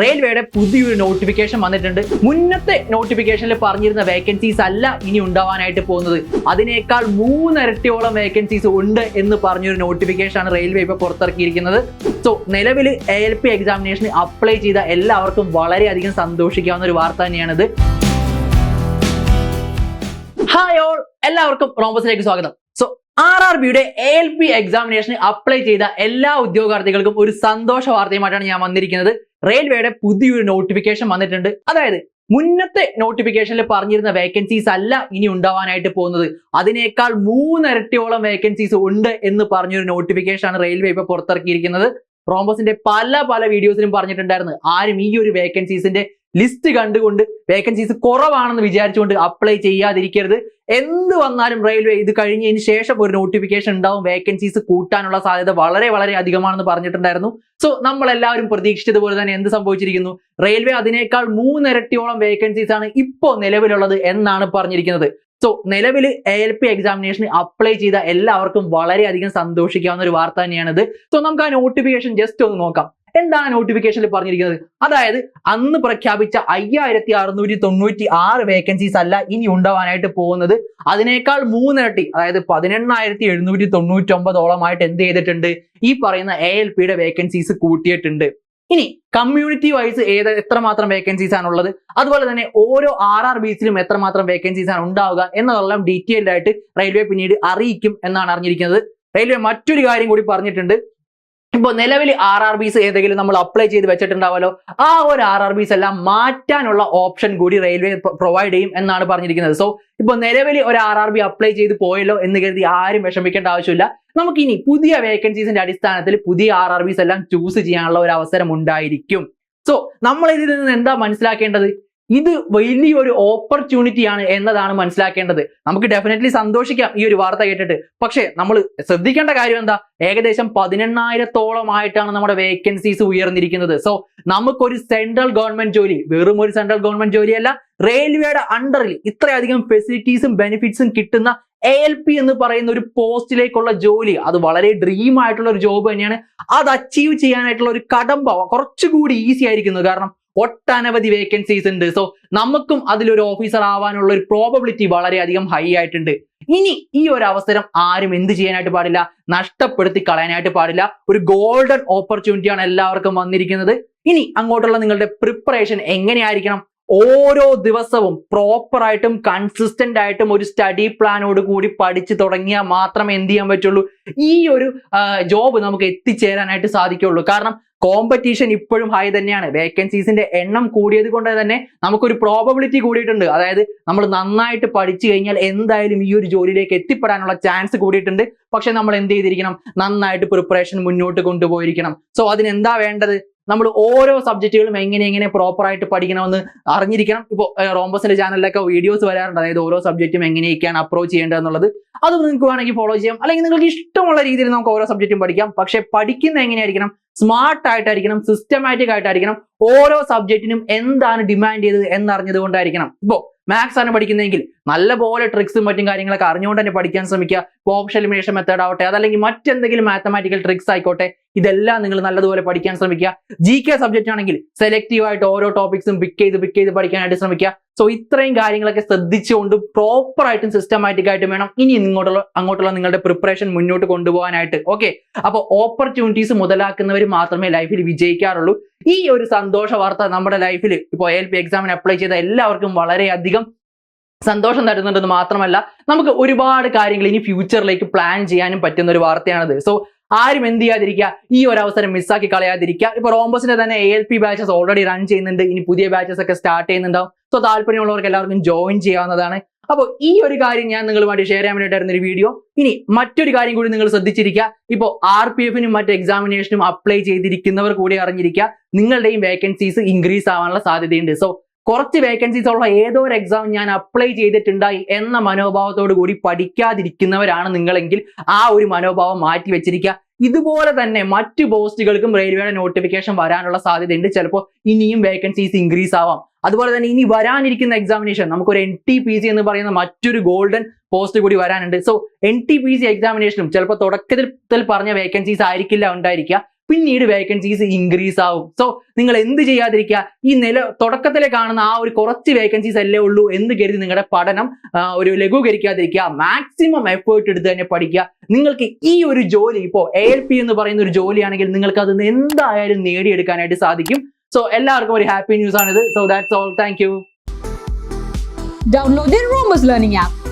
റെയിൽവേയുടെ പുതിയൊരു നോട്ടിഫിക്കേഷൻ വന്നിട്ടുണ്ട്. മുന്നത്തെ നോട്ടിഫിക്കേഷനിൽ പറഞ്ഞിരുന്ന വേക്കൻസീസ് അല്ല ഇനി ഉണ്ടാവാനായിട്ട് പോകുന്നത്. അതിനേക്കാൾ മൂന്നിരട്ടിയോളം വേക്കൻസീസ് ഉണ്ട് എന്ന് പറഞ്ഞൊരു നോട്ടിഫിക്കേഷൻ ആണ് റെയിൽവേ ഇപ്പോൾ പുറത്തിറക്കിയിരിക്കുന്നത്. സോ നിലവിൽ എ എൽ പി എക്സാമിനേഷന് അപ്ലൈ ചെയ്ത എല്ലാവർക്കും വളരെയധികം സന്തോഷിക്കാവുന്ന ഒരു വാർത്ത തന്നെയാണിത്. ഹായ് ഓൾ എല്ലാവർക്കും റോമസിലേക്ക് സ്വാഗതം. സോ ആർ ആർ ബിയുടെ എ എൽ പി എക്സാമിനേഷന് അപ്ലൈ ചെയ്ത എല്ലാ ഉദ്യോഗാർത്ഥികൾക്കും ഒരു സന്തോഷ വാർത്തയുമായിട്ടാണ് ഞാൻ വന്നിരിക്കുന്നത്. റെയിൽവേയുടെ പുതിയൊരു നോട്ടിഫിക്കേഷൻ വന്നിട്ടുണ്ട്. അതായത് മുന്നത്തെ നോട്ടിഫിക്കേഷനിൽ പറഞ്ഞിരുന്ന വേക്കൻസീസ് അല്ല ഇനി ഉണ്ടാവാനായിട്ട് പോകുന്നത്. അതിനേക്കാൾ മൂന്നിരട്ടിയോളം വേക്കൻസീസ് ഉണ്ട് എന്ന് പറഞ്ഞൊരു നോട്ടിഫിക്കേഷൻ ആണ് റെയിൽവേ ഇപ്പോൾ പുറത്തിറക്കിയിരിക്കുന്നത്. റോംബസിന്റെ പല പല വീഡിയോസിലും പറഞ്ഞിട്ടുണ്ടായിരുന്നു. ആരും ഈ ഒരു വേക്കൻസീസിന്റെ ലിസ്റ്റ് കണ്ടുകൊണ്ട് വേക്കൻസീസ് കുറവാണെന്ന് വിചാരിച്ചുകൊണ്ട് അപ്ലൈ ചെയ്യാതിരിക്കരുത്. എന്ത് വന്നാലും റെയിൽവേ ഇത് കഴിഞ്ഞതിന് ശേഷം ഒരു നോട്ടിഫിക്കേഷൻ ഉണ്ടാവും വേക്കൻസീസ് കൂട്ടാനുള്ള സാധ്യത വളരെ വളരെ അധികമാണെന്ന് പറഞ്ഞിട്ടുണ്ടായിരുന്നു. സോ നമ്മൾ എല്ലാവരും പ്രതീക്ഷിച്ചതുപോലെ തന്നെ എന്ത് സംഭവിച്ചിരിക്കുന്നു? റെയിൽവേ അതിനേക്കാൾ മൂന്നിരട്ടിയോളം വേക്കൻസീസ് ആണ് ഇപ്പോൾ നിലവിലുള്ളത് എന്നാണ് പറഞ്ഞിരിക്കുന്നത്. സോ നിലവിൽ എ എൽ പി എക്സാമിനേഷന് അപ്ലൈ ചെയ്ത എല്ലാവർക്കും വളരെയധികം സന്തോഷിക്കാവുന്ന ഒരു വാർത്ത തന്നെയാണിത്. സോ നമുക്ക് ആ നോട്ടിഫിക്കേഷൻ ജസ്റ്റ് ഒന്ന് നോക്കാം. എന്താണ് നോട്ടിഫിക്കേഷനിൽ പറഞ്ഞിരിക്കുന്നത്? അതായത് അന്ന് പ്രഖ്യാപിച്ച അയ്യായിരത്തി അറുന്നൂറ്റി തൊണ്ണൂറ്റി ആറ് വേക്കൻസീസ് അല്ല ഇനി ഉണ്ടാവാനായിട്ട് പോകുന്നത്. അതിനേക്കാൾ മൂന്നിരട്ടി അതായത് പതിനെണ്ണായിരത്തി എഴുന്നൂറ്റി തൊണ്ണൂറ്റി ഒമ്പതോളമായിട്ട് എന്ത് ചെയ്തിട്ടുണ്ട്? ഈ പറയുന്ന എ എൽ പിയുടെ വേക്കൻസീസ് കൂട്ടിയിട്ടുണ്ട്. ഇനി കമ്മ്യൂണിറ്റി വൈസ് ഏത് എത്രമാത്രം വേക്കൻസീസ് ആണ് ഉള്ളത്? അതുപോലെ തന്നെ ഓരോ ആർ ആർ ബിസിലും എത്രമാത്രം വേക്കൻസീസ് ആണ് ഉണ്ടാവുക എന്നതെല്ലാം ഡീറ്റെയിൽഡ് ആയിട്ട് റെയിൽവേ പിന്നീട് അറിയിക്കും എന്നാണ് അറിഞ്ഞിരിക്കുന്നത്. റെയിൽവേ മറ്റൊരു കാര്യം കൂടി പറഞ്ഞിട്ടുണ്ട്. ഇപ്പോൾ നിലവിൽ ആർ ആർ ബിസ് ഏതെങ്കിലും നമ്മൾ അപ്ലൈ ചെയ്ത് വെച്ചിട്ടുണ്ടാവല്ലോ ആ ഒരു ആർ ആർ ബിസ് എല്ലാം മാറ്റാനുള്ള ഓപ്ഷൻ കൂടി റെയിൽവേ പ്രൊവൈഡ് ചെയ്യും എന്നാണ് പറഞ്ഞിരിക്കുന്നത്. സോ ഇപ്പൊ നിലവിൽ ഒരു ആർ ആർ ബി അപ്ലൈ ചെയ്ത് പോയല്ലോ എന്ന് കരുതി ആരും വിഷമിക്കേണ്ട ആവശ്യമില്ല. നമുക്കിനി പുതിയ വേക്കൻസീസിന്റെ അടിസ്ഥാനത്തിൽ പുതിയ ആർ ആർ ബിസ് എല്ലാം ചൂസ് ചെയ്യാനുള്ള ഒരു അവസരം ഉണ്ടായിരിക്കും. സോ നമ്മൾ ഇതിൽ നിന്ന് എന്താ മനസ്സിലാക്കേണ്ടത്? ഇത് വലിയൊരു ഓപ്പർച്യൂണിറ്റി ആണ് എന്നതാണ് മനസ്സിലാക്കേണ്ടത്. നമുക്ക് ഡെഫിനറ്റ്ലി സന്തോഷിക്കാം ഈ ഒരു വാർത്ത കേട്ടിട്ട്. പക്ഷേ നമ്മൾ ശ്രദ്ധിക്കേണ്ട കാര്യം എന്താ? ഏകദേശം പതിനെണ്ണായിരത്തോളമായിട്ടാണ് നമ്മുടെ വേക്കൻസീസ് ഉയർന്നിരിക്കുന്നത്. സോ നമുക്കൊരു സെൻട്രൽ ഗവൺമെന്റ് ജോലി വെറും ഒരു സെൻട്രൽ ഗവൺമെന്റ് ജോലിയല്ല റെയിൽവേയുടെ അണ്ടറിൽ ഇത്രയധികം ഫെസിലിറ്റീസും ബെനിഫിറ്റ്സും കിട്ടുന്ന എ എൽ പി എന്ന് പറയുന്ന ഒരു പോസ്റ്റിലേക്കുള്ള ജോലി അത് വളരെ ഡ്രീം ആയിട്ടുള്ള ഒരു ജോബ് തന്നെയാണ്. അത് അച്ചീവ് ചെയ്യാനായിട്ടുള്ള ഒരു കടമ്പ കുറച്ചുകൂടി ഈസി ആയിരിക്കുന്നു. കാരണം ഒട്ടനവധി വേക്കൻസീസ് ഉണ്ട്. സോ നമുക്കും അതിലൊരു ഓഫീസർ ആവാനുള്ള ഒരു പ്രോബബിലിറ്റി വളരെയധികം ഹൈ ആയിട്ടുണ്ട്. ഇനി ഈ ഒരു അവസരം ആരും എന്ത് ചെയ്യാനായിട്ട് പാടില്ല. നഷ്ടപ്പെടുത്തി കളയാനായിട്ട് പാടില്ല. ഒരു ഗോൾഡൻ ഓപ്പർച്യൂണിറ്റിയാണ് എല്ലാവർക്കും വന്നിരിക്കുന്നത്. ഇനി അങ്ങോട്ടുള്ള നിങ്ങളുടെ പ്രിപ്പറേഷൻ എങ്ങനെയായിരിക്കണം? ഓരോ ദിവസവും പ്രോപ്പറായിട്ടും കൺസിസ്റ്റന്റ് ആയിട്ടും ഒരു സ്റ്റഡി പ്ലാനോട് കൂടി പഠിച്ചു തുടങ്ങിയാൽ മാത്രമേ എന്ത് ചെയ്യാൻ പറ്റുള്ളൂ? ഈ ഒരു ജോബ് നമുക്ക് എത്തിച്ചേരാനായിട്ട് സാധിക്കുള്ളൂ കാരണം കോമ്പറ്റീഷൻ ഇപ്പോഴും ഹൈ തന്നെയാണ്. വേക്കൻസീസിന്റെ എണ്ണം കൂടിയത് കൊണ്ട് തന്നെ നമുക്കൊരു പ്രോബബിലിറ്റി കൂടിയിട്ടുണ്ട്. അതായത് നമ്മൾ നന്നായിട്ട് പഠിച്ചു കഴിഞ്ഞാൽ എന്തായാലും ഈ ഒരു ജോലിയിലേക്ക് എത്തിപ്പെടാനുള്ള ചാൻസ് കൂടിയിട്ടുണ്ട്. പക്ഷെ നമ്മൾ എന്ത് ചെയ്തിരിക്കണം? നന്നായിട്ട് പ്രിപ്പറേഷൻ മുന്നോട്ട് കൊണ്ടുപോയിരിക്കണം. സോ അതിനെന്താ വേണ്ടത്? നമ്മൾ ഓരോ സബ്ജക്റ്റുകളും എങ്ങനെ എങ്ങനെ പ്രോപ്പർ ആയിട്ട് പഠിക്കണമെന്ന് അറിഞ്ഞിരിക്കണം. ഇപ്പോൾ റോംബസിന്റെ ചാനലിലൊക്കെ വീഡിയോസ് വരാറുണ്ട്. അതായത് ഓരോ സബ്ജക്റ്റും എങ്ങനെയൊക്കെയാണ് അപ്രോച്ച് ചെയ്യേണ്ടത് എന്നുള്ളത്. അത് നിങ്ങൾക്ക് വേണമെങ്കിൽ ഫോളോ ചെയ്യാം. അല്ലെങ്കിൽ നിങ്ങൾക്ക് ഇഷ്ടമുള്ള രീതിയിൽ നമുക്ക് ഓരോ സബ്ജക്റ്റും പഠിക്കാം. പക്ഷെ പഠിക്കുന്ന എങ്ങനെയായിരിക്കണം? സ്മാർട്ട് ആയിട്ടായിരിക്കണം സിസ്റ്റമാറ്റിക് ആയിട്ടായിരിക്കണം ഓരോ സബ്ജക്റ്റിനും എന്താണ് ഡിമാൻഡ് ചെയ്തത് എന്നറിഞ്ഞത് കൊണ്ടായിരിക്കണം. ഇപ്പോൾ മാത്സ് ആണ് പഠിക്കുന്നതെങ്കിൽ നല്ല പോലെ ട്രിക്സും മറ്റും കാര്യങ്ങളൊക്കെ അറിഞ്ഞുകൊണ്ട് തന്നെ പഠിക്കാൻ ശ്രമിക്കുക. ഓപ്ഷൻ എലിമിനേഷൻ മെത്തേഡ് ആവട്ടെ അതല്ലെങ്കിൽ മറ്റെന്തെങ്കിലും മാത്തമാറ്റിക്കൽ ട്രിക്സ് ആയിക്കോട്ടെ ഇതെല്ലാം നിങ്ങൾ നല്ലതുപോലെ പഠിക്കാൻ ശ്രമിക്കുക. ജി കെ സബ്ജക്റ്റ് ആണെങ്കിൽ സെലക്റ്റീവ് ആയിട്ട് ഓരോ ടോപ്പിക്സും പിക്ക് ചെയ്ത് പിക്ക് ചെയ്ത് പഠിക്കാനായിട്ട് ശ്രമിക്കുക. സോ ഇത്രയും കാര്യങ്ങളൊക്കെ ശ്രദ്ധിച്ചുകൊണ്ട് പ്രോപ്പർ ആയിട്ടും സിസ്റ്റമാറ്റിക് ആയിട്ടും വേണം ഇനി ഇങ്ങോട്ടുള്ള അങ്ങോട്ടുള്ള നിങ്ങളുടെ പ്രിപ്പറേഷൻ മുന്നോട്ട് കൊണ്ടുപോകാനായിട്ട്. ഓക്കെ അപ്പോൾ ഓപ്പർച്യൂണിറ്റീസ് മുതലാക്കുന്നവർ മാത്രമേ ലൈഫിൽ വിജയിക്കാറുള്ളൂ. ഈ ഒരു സന്തോഷ വാർത്ത നമ്മുടെ ലൈഫിൽ ഇപ്പോൾ എൽ പി എക്സാമിന് അപ്ലൈ ചെയ്ത എല്ലാവർക്കും വളരെയധികം സന്തോഷം തരുന്നുണ്ടെന്ന് മാത്രമല്ല നമുക്ക് ഒരുപാട് കാര്യങ്ങൾ ഇനി ഫ്യൂച്ചറിലേക്ക് പ്ലാൻ ചെയ്യാനും പറ്റുന്ന ഒരു വാർത്തയാണത്. സോ ആരും എന്ത് ചെയ്യാതിരിക്കുക? ഈ ഒരു അവസരം മിസ്സാക്കി കളയാതിരിക്കുക. ഇപ്പൊ റോംബസിന്റെ തന്നെ A L P batches already run ചെയ്യുന്നുണ്ട്. ഇനി പുതിയ ബാച്ചസ് ഒക്കെ സ്റ്റാർട്ട് ചെയ്യുന്നുണ്ടാവും. സോ താല്പര്യമുള്ളവർക്ക് എല്ലാവർക്കും ജോയിൻ ചെയ്യാവുന്നതാണ്. അപ്പോൾ ഈ ഒരു കാര്യം ഞാൻ നിങ്ങളുമായിട്ട് ഷെയർ ചെയ്യാൻ വേണ്ടിയിട്ടായിരുന്ന ഒരു വീഡിയോ ഇനി മറ്റൊരു കാര്യം കൂടി നിങ്ങൾ ശ്രദ്ധിച്ചിരിക്കുക. ഇപ്പോൾ ആർ പി എഫിനും മറ്റ് എക്സാമിനേഷനും അപ്ലൈ ചെയ്തിരിക്കുന്നവർ കൂടി അറിഞ്ഞിരിക്കുക. നിങ്ങളുടെയും വേക്കൻസീസ് ഇൻക്രീസ് ആവാനുള്ള സാധ്യതയുണ്ട്. സോ കുറച്ച് വേക്കൻസീസ് ഉള്ള ഏതോ ഒരു എക്സാം ഞാൻ അപ്ലൈ ചെയ്തിട്ടുണ്ടായി എന്ന മനോഭാവത്തോടു കൂടി പഠിക്കാതിരിക്കുന്നവരാണ് നിങ്ങളെങ്കിൽ ആ ഒരു മനോഭാവം മാറ്റി വെച്ചിരിക്കുക. ഇതുപോലെ തന്നെ മറ്റു പോസ്റ്റുകൾക്കും റെയിൽവേയുടെ നോട്ടിഫിക്കേഷൻ വരാനുള്ള സാധ്യതയുണ്ട്. ചിലപ്പോൾ ഇനിയും വേക്കൻസീസ് ഇൻക്രീസ് ആവാം. അതുപോലെ തന്നെ ഇനി വരാനിരിക്കുന്ന എക്സാമിനേഷൻ നമുക്കൊരു എൻ ടി പി സി എന്ന് പറയുന്ന മറ്റൊരു ഗോൾഡൻ പോസ്റ്റ് കൂടി വരാനുണ്ട്. So N T P C എക്സാമിനേഷനും ചിലപ്പോൾ തുടക്കത്തിൽ പറഞ്ഞ വേക്കൻസീസ് ആയിരിക്കില്ല ഉണ്ടായിരിക്കുക. പിന്നീട് വേക്കൻസീസ് ഇൻക്രീസ് ആവും. സോ നിങ്ങൾ എന്ത് ചെയ്യാതിരിക്കുക? ഈ നില തുടക്കത്തിലെ കാണുന്ന ആ ഒരു കുറച്ച് വേക്കൻസീസ് അല്ലേ ഉള്ളൂ എന്ന് കരുതി നിങ്ങളുടെ പഠനം ഒരു ലഘൂകരിക്കാതിരിക്കുക. മാക്സിമം എഫേർട്ട് എടുത്ത് തന്നെ പഠിക്കുക. നിങ്ങൾക്ക് ഈ ഒരു ജോലി ഇപ്പോൾ എ എൽ പി എന്ന് പറയുന്ന ഒരു ജോലിയാണെങ്കിൽ നിങ്ങൾക്ക് അത് എന്തായാലും നേടിയെടുക്കാനായിട്ട് സാധിക്കും. സോ എല്ലാവർക്കും ഒരു ഹാപ്പി ന്യൂസ് ആണിത്. So that's all thank you Romus Learning app.